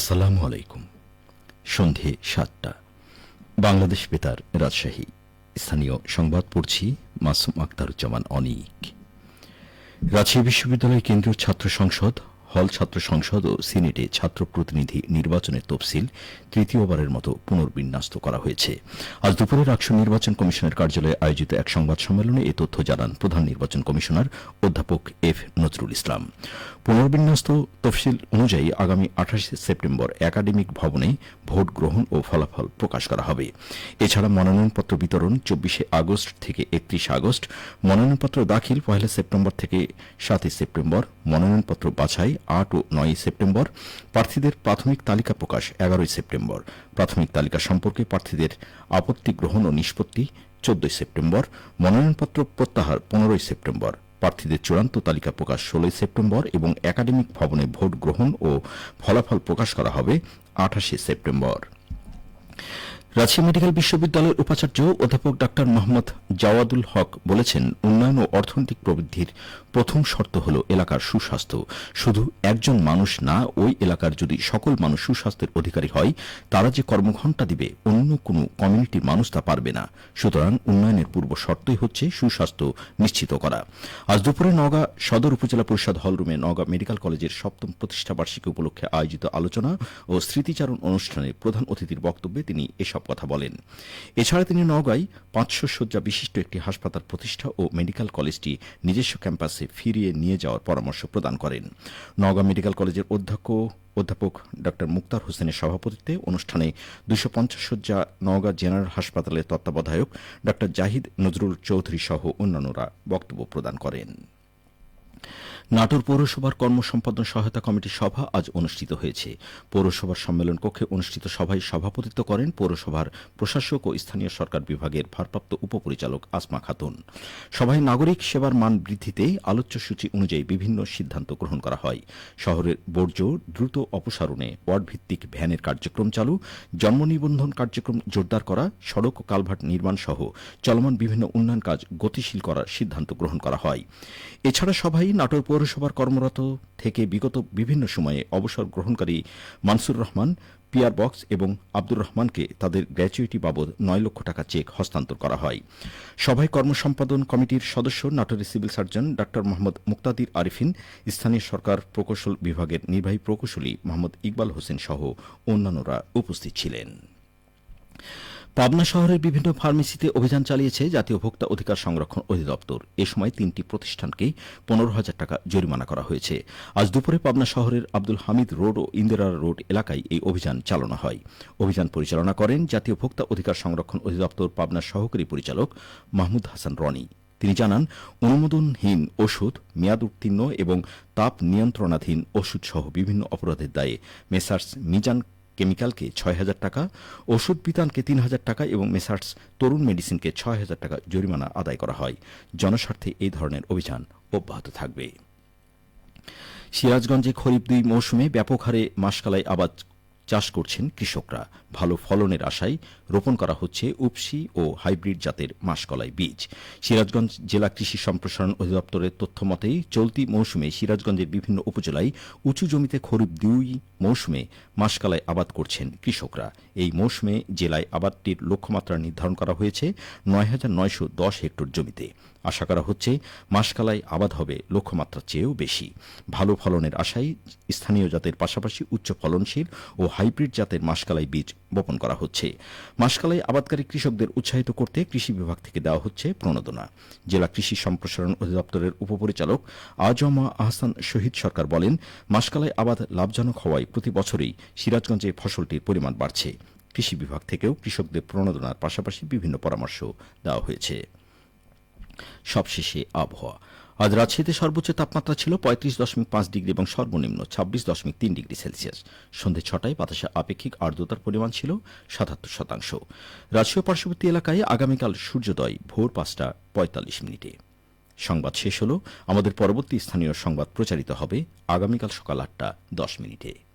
আসসালামু আলাইকুম। সন্ধে সাতটা। বাংলাদেশ বেতার রাজশাহী। স্থানীয় সংবাদ পড়ছি মাসুম আক্তারুজ্জামান অনিক। রাজশাহী বিশ্ববিদ্যালয় কেন্দ্রীয় ছাত্র সংসদ হল ছাত্র সংসদ ও সিনেটে ছাত্র প্রতিনিধি নির্বাচনের তফসিল তৃতীয়বারের মতো পুনর্বিন্যস্ত করা হয়েছে। আজ দুপুরে রাকসু নির্বাচন কমিশনের কার্যালয়ে আয়োজিত এক সংবাদ সম্মেলনে এ তথ্য জানান প্রধান নির্বাচন কমিশনার অধ্যাপক এফ নজরুল ইসলাম। পুনর্বিন্যস্ত তফসিল অনুযায়ী আগামী আঠাশে সেপ্টেম্বর একাডেমিক ভবনে ভোট গ্রহণ ও ফলাফল প্রকাশ করা হবে। এছাড়া মনোনয়নপত্র বিতরণ চব্বিশে আগস্ট থেকে একত্রিশ আগস্ট, মনোনয়নপত্র দাখিল পহেলা সেপ্টেম্বর থেকে সাতই সেপ্টেম্বর, মনোনয়নপত্র বাছাই আট ও নয় সেপ্টেম্বর। প্রার্থীদের প্রাথমিক তালিকা প্রকাশ এগারোই সেপ্টেম্বর। প্রাথমিক তালিকা সম্পর্কে প্রার্থীদের আপত্তি গ্রহণ ও নিষ্পত্তি চোদ্দই সেপ্টেম্বর। মনোনয়নপত্র প্রত্যাহার পনেরোই সেপ্টেম্বর। প্রার্থীদের চূড়ান্ত তালিকা প্রকাশ ষোলোই সেপ্টেম্বর এবং একাডেমিক ভবনে ভোট গ্রহণ ও ফলাফল প্রকাশ করা হবে আঠাশে সেপ্টেম্বর। রাজশাহী মেডিকেল বিশ্ববিদ্যালয়ের উপাচার্য অধ্যাপক ডাক্তার মোহাম্মদ জাওয়াদুল হক বলেছেন, উন্নয়ন ও অর্থনৈতিক প্রবৃদ্ধির প্রথম শর্ত হল এলাকার সুস্বাস্থ্য। শুধু একজন মানুষ না, ওই এলাকার যদি সকল মানুষ সুস্বাস্থ্যের অধিকারী হয়, তারা যে কর্মঘণ্টা দিবে, অন্য কোনো কমিউনিটির মানুষ তা পারবে না। সুতরাং উন্নয়নের পূর্ব শর্তই হচ্ছে সুস্বাস্থ্য নিশ্চিত করা। আজ দুপুরে নওগাঁ সদর উপজেলা পরিষদ হলরুমে নওগাঁ মেডিকেল কলেজের সপ্তম প্রতিষ্ঠা বার্ষিকী উপলক্ষে আয়োজিত আলোচনা ও স্মৃতিচারণ অনুষ্ঠানে প্রধান অতিথির বক্তব্যে তিনি এসব কথা বলেন। এছাড়া তিনি নওগাঁয় পাঁচশো শয্যা বিশিষ্ট একটি হাসপাতাল প্রতিষ্ঠা ও মেডিকেল কলেজটি নিজস্ব ক্যাম্পাসে ফিরিয়ে নিয়ে যাওয়ার পরামর্শ প্রদান করেন। নওগাঁ মেডিকেল কলেজের অধ্যক্ষ, অধ্যাপক ড মুক্তার হোসেনের সভাপতিত্বে অনুষ্ঠানে দুশো পঞ্চাশ শয্যা নওগাঁ জেনারেল হাসপাতালের তত্ত্বাবধায়ক ড জাহিদ নজরুল চৌধুরী সহ অন্যান্যরা বক্তব্য প্রদান করেন। নাটোর পৌরসভার কর্মসম্পাদন সহায়তা কমিটির সভা আজ অনুষ্ঠিত হয়েছে। পৌরসভার সম্মেলন কক্ষে অনুষ্ঠিত সভায় সভাপতিত্ব করেন পৌরসভার প্রশাসক ও স্থানীয় সরকার বিভাগের ভারপ্রাপ্ত উপপরিচালক আসমা খাতুন। সভায় নাগরিক সেবার মান বৃদ্ধিতে আলোচ্য সূচি অনুযায়ী বিভিন্ন সিদ্ধান্ত গ্রহণ করা হয়। শহরের বর্জ্য, দ্রুত অপসারণে ওয়ার্ড ভিত্তিক ভ্যানের কার্যক্রম চালু, জন্ম নিবন্ধন কার্যক্রম জোরদার করা, সড়ক ও কালভার্ট নির্মাণ সহ চলমান বিভিন্ন উন্নয়ন কাজ গতিশীল করার সিদ্ধান্ত গ্রহণ করা হয়। এছাড়া সভায় নাটোর পৌরসভার কর্মরত থেকে বিগত বিভিন্ন সময়ে অবসর গ্রহণকারী মানসুর রহমান, পিয়ার বক্স এবং আব্দুর রহমানকে তাদের গ্র্যাচুইটি বাবদ নয় লক্ষ টাকা চেক হস্তান্তর করা হয়। সভায় কর্মসম্পাদন কমিটির সদস্য নাটোরের সিভিল সার্জন ডা মোহাম্মদ মুক্তাদির আরিফিন, স্থানীয় সরকার প্রকৌশল বিভাগের নির্বাহী প্রকৌশলী মোহাম্মদ ইকবাল হোসেন সহ অন্যান্যরা উপস্থিত ছিলেন। পাবনা শহরের বিভিন্ন ফার্মেসিতে অভিযান চালিয়েছে জাতীয় ভোক্তা অধিকার সংরক্ষণ অধিদপ্তর। এ সময় তিনটি প্রতিষ্ঠানকে পনেরো হাজার টাকা জরিমানা করা হয়েছে। আজ দুপুরে পাবনা শহরের আব্দুল হামিদ রোড ও ইন্দিরা রোড এলাকায় এই অভিযান চালানো হয়। অভিযান পরিচালনা করেন জাতীয় ভোক্তা অধিকার সংরক্ষণ অধিদপ্তর পাবনার সহকারী পরিচালক মাহমুদ হাসান রনি। তিনি জানান, অনুমোদনহীন ওষুধ, মেয়াদ উত্তীর্ণ এবং তাপ নিয়ন্ত্রণাধীন ওষুধ সহ বিভিন্ন অপরাধের দায়ে মেসার্স মিজান কেমিক্যালকে ছয় হাজার টাকা, ওষুধ বিতানকে তিন হাজার টাকা এবং মেসার্স তরুণ মেডিসিনকে ছয় হাজার টাকা জরিমানা আদায় করা হয়। জনস্বার্থে এই ধরনের অভিযান অব্যাহত থাকবে। সিরাজগঞ্জে খরিফ দুই মৌসুমে ব্যাপক হারে মাসকালাই আবাদ চাষ করছেন কৃষকরা। ভালো ফলনের আশায় রোপণ করা হচ্ছে উপসি ও হাইব্রিড জাতের মাসকলাই বীজ। সিরাজগঞ্জ জেলা কৃষি সম্প্রসারণ অধিদপ্তরের তথ্য মতেই চলতি মৌসুমে সিরাজগঞ্জের বিভিন্ন উপজেলায় উঁচু জমিতে খরিফ দুই মৌসুমে মাসকালাই আবাদ করছেন কৃষকরা। এই মৌসুমে জেলায় আবাদটির লক্ষ্যমাত্রা নির্ধারণ করা হয়েছে নয় হাজার নয়শো দশ হেক্টর জমিতে। আশা করা হচ্ছে মাসকালাই আবাদ হবে লক্ষ্যমাত্রার চেয়েও বেশি। ভালো ফলনের আশায় স্থানীয় জাতের পাশাপাশি উচ্চ ফলনশীল ও হাইব্রিড জাতের মাসকালাই বীজ বপন করা হচ্ছে। মাসকালাই আবাদকারী কৃষকদের উৎসাহিত করতে কৃষি বিভাগ থেকে দেওয়া হচ্ছে প্রণোদনা। জেলা কৃষি সম্প্রসারণ অধিদপ্তরের উপপরিচালক আজমা আহসান শহীদ সরকার বলেন, মাসকালাই আবাদ লাভজনক হওয়ায় প্রতি বছরই সিরাজগঞ্জে ফসলটির পরিমাণ বাড়ছে। কৃষি বিভাগ থেকেও কৃষকদের প্রণোদনার পাশাপাশি বিভিন্ন পরামর্শ দেওয়া হয়েছে। সবশেষে আবহাওয়া। আজ রাজশাহীতে সর্বোচ্চ তাপমাত্রা ছিল পঁয়ত্রিশ দশমিক পাঁচ ডিগ্রি এবং সর্বনিম্ন ছাব্বিশ দশমিক তিন ডিগ্রি সেলসিয়াস। সন্ধে ছটায় বাতাসে আপেক্ষিক আর্দ্রতার পরিমাণ ছিল সাতাত্তর শতাংশ। রাজশাহী পার্শ্ববর্তী এলাকায় আগামীকাল সূর্যোদয়, ভোর পাঁচটা পঁয়তাল্লিশ মিনিটে। সংবাদ শেষ হল। আমাদের পরবর্তী স্থানীয় সংবাদ প্রচারিত হবে আগামীকাল সকাল আটটা দশ মিনিটে।